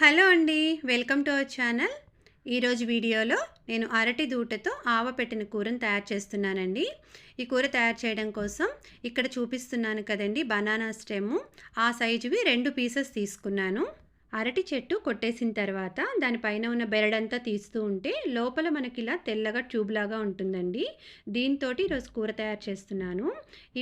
Hello అండి welcome to our channel. ఈరోజు వీడియోలో నేను అరటి దూటతో ఆవ పెట్టిన కూరను తయారు చేస్తున్నానండి. ఈ కూర తయారు చేయడం కోసం ఇక్కడ చూపిస్తున్నాను కదండి బనానా స్టెమ్. ఆ సైజువి రెండు పీసెస్ తీసుకున్నాను. అరటి చెట్టు కొట్టేసిన తర్వాత దానిపైన ఉన్న బెరడంతా తీస్తూ ఉంటే లోపల మనకి ఇలా తెల్లగా ట్యూబ్ లాగా ఉంటుందండి దీంతో ఈరోజు కూర తయారు చేస్తున్నాను.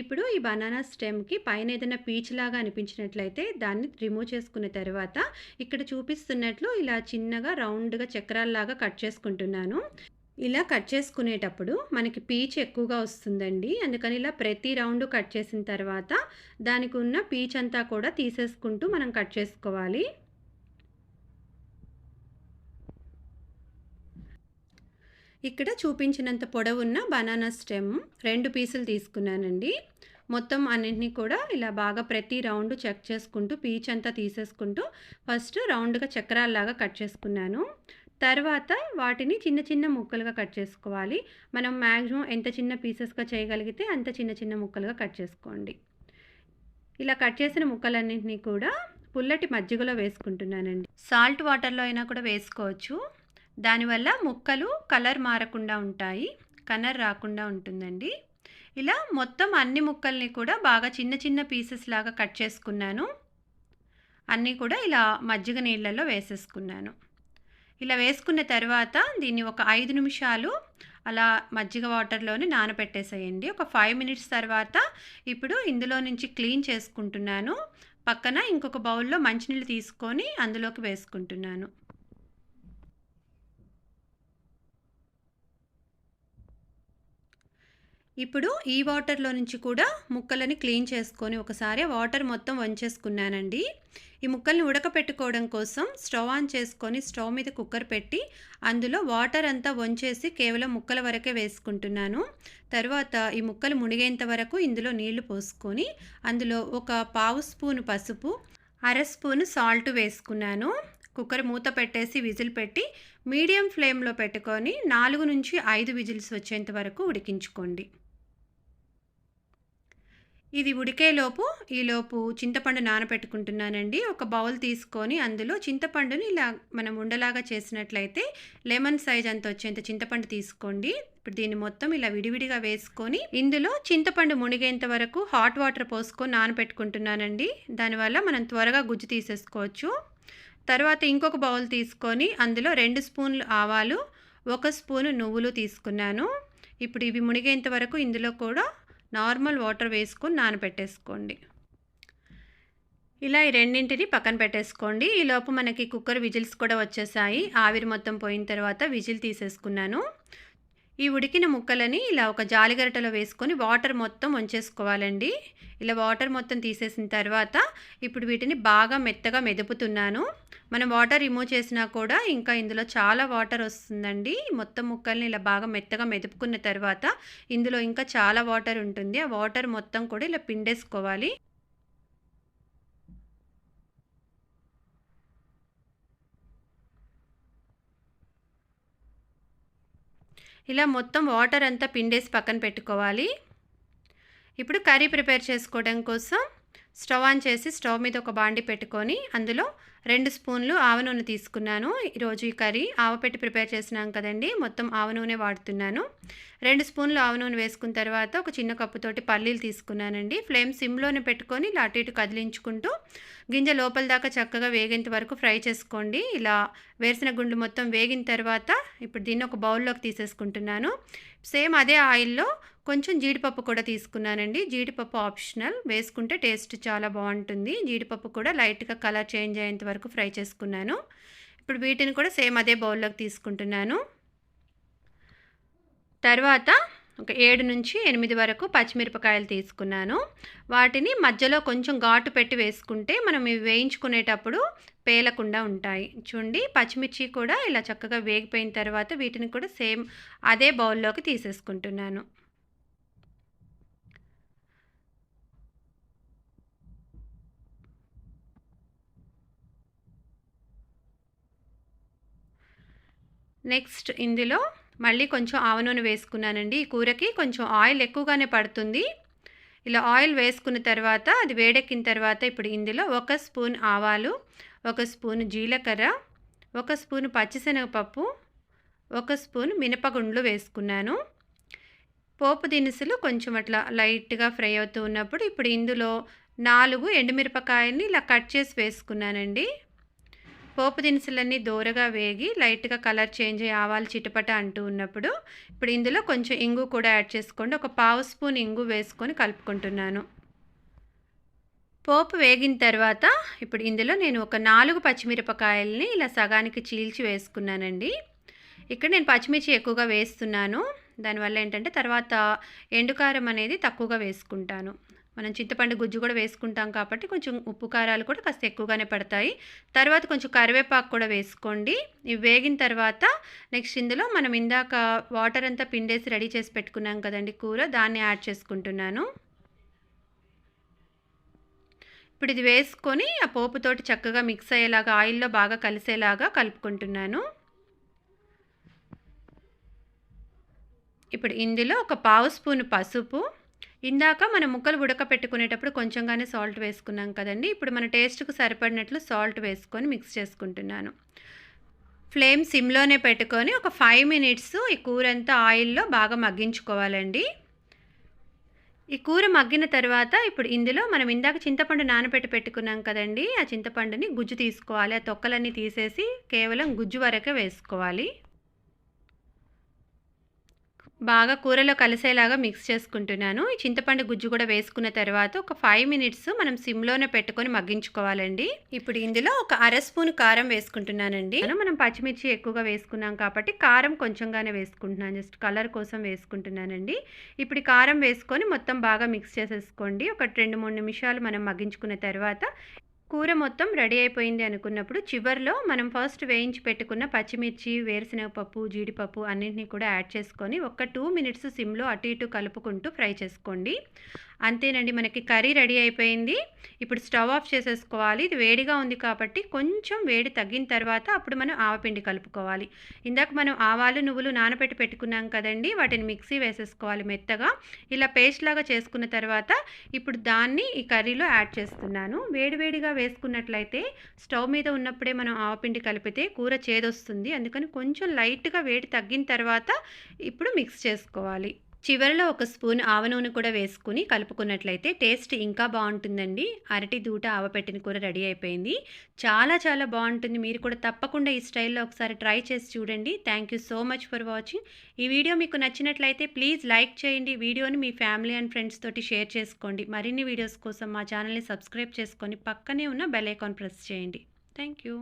ఇప్పుడు ఈ బనానా స్టెమ్కి పైన ఏదైనా పీచ్ లాగా అనిపించినట్లయితే దాన్ని రిమూవ్ చేసుకున్న తర్వాత ఇక్కడ చూపిస్తున్నట్లు ఇలా చిన్నగా రౌండ్గా చక్రాల్లాగా కట్ చేసుకుంటున్నాను. ఇలా కట్ చేసుకునేటప్పుడు మనకి పీచ్ ఎక్కువగా వస్తుందండి. అందుకని ఇలా ప్రతి రౌండ్ కట్ చేసిన తర్వాత దానికి ఉన్న పీచ్ అంతా కూడా తీసేసుకుంటూ మనం కట్ చేసుకోవాలి. ఇక్కడ చూపించినంత పొడవున్న బనానా స్టెమ్ రెండు పీసులు తీసుకున్నానండి. మొత్తం అన్నింటినీ కూడా ఇలా బాగా ప్రతి రౌండ్ చెక్ చేసుకుంటూ పీచ్ అంతా తీసేసుకుంటూ ఫస్ట్ రౌండ్గా చక్రాల్లాగా కట్ చేసుకున్నాను. తర్వాత వాటిని చిన్న చిన్న ముక్కలుగా కట్ చేసుకోవాలి. మనం మ్యాక్సిమం ఎంత చిన్న పీసెస్గా చేయగలిగితే అంత చిన్న చిన్న ముక్కలుగా కట్ చేసుకోండి. ఇలా కట్ చేసిన ముక్కలన్నింటినీ కూడా పుల్లటి మజ్జిగలో వేసుకుంటున్నానండి. సాల్ట్ వాటర్లో అయినా కూడా వేసుకోవచ్చు. దానివల్ల ముక్కలు కలర్ మారకుండా ఉంటాయి కలర్ రాకుండా ఉంటుందండి. ఇలా మొత్తం అన్ని ముక్కల్ని కూడా బాగా చిన్న చిన్న పీసెస్ లాగా కట్ చేసుకున్నాను. అన్నీ కూడా ఇలా మజ్జిగ నీళ్ళల్లో వేసేసుకున్నాను. ఇలా వేసుకున్న తర్వాత దీన్ని ఒక ఐదు నిమిషాలు అలా మజ్జిగ వాటర్లోనే నానబెట్టేసేయండి ఒక ఫైవ్ మినిట్స్ తర్వాత ఇప్పుడు ఇందులో నుంచి క్లీన్ చేసుకుంటున్నాను. పక్కన ఇంకొక బౌల్లో మంచినీళ్ళు తీసుకొని అందులోకి వేసుకుంటున్నాను. ఇప్పుడు ఈ వాటర్లో నుంచి కూడా ముక్కలని క్లీన్ చేసుకొని ఒకసారి వాటర్ మొత్తం వంచేసుకున్నానండి. ఈ ముక్కల్ని ఉడకపెట్టుకోవడం కోసం స్టవ్ ఆన్ చేసుకొని స్టవ్ మీద కుక్కర్ పెట్టి అందులో వాటర్ అంతా వంచేసి కేవలం ముక్కల వరకే వేసుకుంటున్నాను. తర్వాత ఈ ముక్కలు మునిగేంత వరకు ఇందులో నీళ్ళు పోసుకొని అందులో ఒక పావు స్పూను పసుపు అర స్పూను సాల్ట్ వేసుకున్నాను. కుక్కర్ మూత పెట్టేసి విజిల్ పెట్టి మీడియం ఫ్లేమ్లో పెట్టుకొని నాలుగు నుంచి ఐదు విజిల్స్ వచ్చేంత వరకు ఉడికించుకోండి. ఇది ఉడికేలోపు ఈలోపు చింతపండు నానబెట్టుకుంటున్నానండి ఒక బౌల్ తీసుకొని అందులో చింతపండుని ఇలా మనం ఉండలాగా చేసినట్లయితే లెమన్ సైజ్ అంత వచ్చేంత చింతపండు తీసుకోండి. ఇప్పుడు దీన్ని మొత్తం ఇలా విడివిడిగా వేసుకొని ఇందులో చింతపండు మునిగేంత వరకు హాట్ వాటర్ పోసుకొని నానబెట్టుకుంటున్నానండి దానివల్ల మనం త్వరగా గుజ్జు తీసేసుకోవచ్చు. తర్వాత ఇంకొక బౌల్ తీసుకొని అందులో రెండు స్పూన్లు ఆవాలు ఒక స్పూను నువ్వులు తీసుకున్నాను. ఇప్పుడు ఇవి మునిగేంత వరకు ఇందులో కూడా నార్మల్ వాటర్ వేసుకొని నానబెట్టేసుకోండి. ఇలా ఈ రెండింటిని పక్కన పెట్టేసుకోండి. ఈలోపు మనకి కుక్కర్ విజిల్స్ కూడా వచ్చేసాయి. ఆవిరి మొత్తం పోయిన తర్వాత విజిల్ తీసేసుకున్నాను. ఈ ఉడికిన ముక్కలని ఇలా ఒక జాలిగరటలో వేసుకొని వాటర్ మొత్తం వంచేసుకోవాలండి. ఇలా వాటర్ మొత్తం తీసేసిన తర్వాత ఇప్పుడు వీటిని బాగా మెత్తగా మెదుపుతున్నాను. మనం వాటర్ రిమూవ్ చేసినా కూడా ఇంకా ఇందులో చాలా వాటర్ వస్తుందండి. మొత్తం ముక్కల్ని ఇలా బాగా మెత్తగా మెదుపుకున్న తర్వాత ఇందులో ఇంకా చాలా వాటర్ ఉంటుంది. ఆ వాటర్ మొత్తం కూడా ఇలా పిండేసుకోవాలి. ఇలా మొత్తం వాటర్ అంతా పిండేసి పక్కన పెట్టుకోవాలి. ఇప్పుడు కర్రీ ప్రిపేర్ చేసుకోవడం కోసం స్టవ్ ఆన్ చేసి స్టవ్ మీద ఒక బాండి పెట్టుకొని అందులో రెండు స్పూన్లు ఆవ నూనె తీసుకున్నాను. ఈరోజు ఈ కర్రీ ఆవ పెట్టి ప్రిపేర్ చేసినాం కదండి మొత్తం ఆవ నూనె వాడుతున్నాను. రెండు స్పూన్లు ఆవ నూనె వేసుకున్న తర్వాత ఒక చిన్న కప్పుతోటి పల్లీలు తీసుకున్నానండి. ఫ్లేమ్ సిమ్లోనే పెట్టుకొని ఇలా అటు ఇటు కదిలించుకుంటూ గింజ లోపల దాకా చక్కగా వేగేంత వరకు ఫ్రై చేసుకోండి. ఇలా వేసిన గుండు మొత్తం వేగిన తర్వాత ఇప్పుడు దీన్ని ఒక బౌల్లోకి తీసేసుకుంటున్నాను. సేమ్ అదే ఆయిల్లో కొంచెం జీడిపప్పు కూడా తీసుకున్నానండి. జీడిపప్పు ఆప్షనల్. వేసుకుంటే టేస్ట్ చాలా బాగుంటుంది. జీడిపప్పు కూడా లైట్గా కలర్ చేంజ్ అయ్యేంత వరకు ఫ్రై చేసుకున్నాను. ఇప్పుడు వీటిని కూడా సేమ్ అదే బౌల్లోకి తీసుకుంటున్నాను. తర్వాత ఒక ఏడు నుంచి ఎనిమిది వరకు పచ్చిమిరపకాయలు తీసుకున్నాను. వాటిని మధ్యలో కొంచెం ఘాటు పెట్టి వేసుకుంటే మనం ఇవి వేయించుకునేటప్పుడు పేలకుండా ఉంటాయి. చూడండి పచ్చిమిర్చి కూడా ఇలా చక్కగా వేగిపోయిన తర్వాత వీటిని కూడా సేమ్ అదే బౌల్లోకి తీసేసుకుంటున్నాను. నెక్స్ట్ ఇందులో మళ్ళీ కొంచెం ఆవ నూనె వేసుకున్నానండి. ఈ కూరకి కొంచెం ఆయిల్ ఎక్కువగానే పడుతుంది. ఇలా ఆయిల్ వేసుకున్న తర్వాత అది వేడెక్కిన తర్వాత ఇప్పుడు ఇందులో ఒక స్పూన్ ఆవాలు ఒక స్పూన్ జీలకర్ర ఒక స్పూన్ పచ్చిశనగపప్పు ఒక స్పూన్ మినపగుండ్లు వేసుకున్నాను. పోపు దినుసులు కొంచెం అట్లా లైట్గా ఫ్రై అవుతూ ఉన్నప్పుడు ఇప్పుడు ఇందులో నాలుగు ఎండుమిరపకాయల్ని ఇలా కట్ చేసి వేసుకున్నానండి. పోపు దినుసులన్నీ దూరగా వేగి లైట్గా కలర్ చేంజ్ అయ్యి ఆవాలు చిటపట అంటూ ఉన్నప్పుడు ఇప్పుడు ఇందులో కొంచెం ఇంగు కూడా యాడ్ చేసుకోండి. ఒక పావు స్పూన్ ఇంగు వేసుకొని కలుపుకుంటున్నాను. పోపు వేగిన తర్వాత ఇప్పుడు ఇందులో నేను ఒక నాలుగు పచ్చిమిరపకాయల్ని ఇలా సగానికి చీల్చి వేసుకున్నానండి. ఇక్కడ నేను పచ్చిమిర్చి ఎక్కువగా వేస్తున్నాను. దానివల్ల ఏంటంటే తర్వాత ఎండుకారం అనేది తక్కువగా వేసుకుంటాను. మనం చింతపండు గుజ్జు కూడా వేసుకుంటాం కాబట్టి కొంచెం ఉప్పు కారాలు కూడా కాస్త ఎక్కువగానే పడతాయి. తర్వాత కొంచెం కరివేపాకు కూడా వేసుకోండి. ఇవి వేగిన తర్వాత నెక్స్ట్ ఇందులో మనం ఇందాక వాటర్ అంతా పిండేసి రెడీ చేసి పెట్టుకున్నాం కదండి కూర దాన్ని యాడ్ చేసుకుంటున్నాను. ఇప్పుడు ఇది వేసుకొని ఆ పోపుతోటి చక్కగా మిక్స్ అయ్యేలాగా ఆయిల్లో బాగా కలిసేలాగా కలుపుకుంటున్నాను. ఇప్పుడు ఇందులో ఒక పావు స్పూన్ పసుపు ఇందాక మనం ముక్కలు ఉడకపెట్టుకునేటప్పుడు కొంచెంగానే సాల్ట్ వేసుకున్నాం కదండి. ఇప్పుడు మన టేస్ట్కు సరిపడినట్లు సాల్ట్ వేసుకొని మిక్స్ చేసుకుంటున్నాను. ఫ్లేమ్ సిమ్లోనే పెట్టుకొని ఒక ఫైవ్ మినిట్స్ ఈ కూర అంతా ఆయిల్లో బాగా మగ్గించుకోవాలండి. ఈ కూర మగ్గిన తర్వాత ఇప్పుడు ఇందులో మనం ఇందాక చింతపండు నానబెట్టి పెట్టుకున్నాం కదండి. ఆ చింతపండుని గుజ్జు తీసుకోవాలి. ఆ తొక్కలన్నీ తీసేసి కేవలం గుజ్జు వరకే వేసుకోవాలి. బాగా కూరలో కలిసేలాగా మిక్స్ చేసుకుంటున్నాను. ఈ చింతపండు గుజ్జు కూడా వేసుకున్న తర్వాత ఒక ఫైవ్ మినిట్స్ మనం సిమ్లోనే పెట్టుకొని మగ్గించుకోవాలండి. ఇప్పుడు ఇందులో ఒక అర స్పూన్ కారం వేసుకుంటున్నానండి. మనం పచ్చిమిర్చి ఎక్కువగా వేసుకున్నాం కాబట్టి కారం కొంచెంగానే వేసుకుంటున్నాను. జస్ట్ కలర్ కోసం వేసుకుంటున్నానండి. ఇప్పుడు కారం వేసుకొని మొత్తం బాగా మిక్స్ చేసేసుకోండి. ఒక రెండు మూడు నిమిషాలు మనం మగ్గించుకున్న తర్వాత కూర మొత్తం రెడీ అయిపోయింది అనుకున్నప్పుడు చివరిలో మనం ఫస్ట్ వేయించి పెట్టుకున్న పచ్చిమిర్చి వేరుశనగపప్పు జీడిపప్పు అన్నింటినీ కూడా యాడ్ చేసుకొని ఒక టూ మినిట్స్ సిమ్లో అటు ఇటు కలుపుకుంటూ ఫ్రై చేసుకోండి. అంతేనండి మనకి కర్రీ రెడీ అయిపోయింది. ఇప్పుడు స్టవ్ ఆఫ్ చేసేసుకోవాలి. ఇది వేడిగా ఉంది కాబట్టి కొంచెం వేడి తగ్గిన తర్వాత అప్పుడు మనం ఆవపిండి కలుపుకోవాలి. ఇందాక మనం ఆవాలు నువ్వులు నానబెట్టి పెట్టుకున్నాం కదండి వాటిని మిక్సీ వేసేసుకోవాలి మెత్తగా. ఇలా పేస్ట్ లాగా చేసుకున్న తర్వాత ఇప్పుడు దాన్ని ఈ కర్రీలో యాడ్ చేస్తున్నాను. వేడివేడిగా వేసుకున్నట్లయితే స్టవ్ మీద ఉన్నప్పుడే మనం ఆవపిండి కలిపితే కూర చేదొస్తుంది. అందుకని కొంచెం లైట్గా వేడి తగ్గిన తర్వాత ఇప్పుడు మిక్స్ చేసుకోవాలి. చివరిలో ఒక స్పూన్ ఆవ నూనె కూడా వేసుకుని కలుపుకున్నట్లయితే టేస్ట్ ఇంకా బాగుంటుందండి. అరటి దూట ఆవపెట్టిన కూర రెడీ అయిపోయింది. చాలా చాలా బాగుంటుంది. మీరు కూడా తప్పకుండా ఈ స్టైల్లో ఒకసారి ట్రై చేసి చూడండి. Thank you so much for watching ఈ వీడియో మీకు నచ్చినట్లయితే ప్లీజ్ లైక్ చేయండి. వీడియోని మీ ఫ్యామిలీ అండ్ ఫ్రెండ్స్ తోటి షేర్ చేసుకోండి. మరిన్ని వీడియోస్ కోసం మా ఛానల్ని సబ్స్క్రైబ్ చేసుకొని పక్కనే ఉన్న బెల్ ఐకాన్ ప్రెస్ చేయండి. Thank you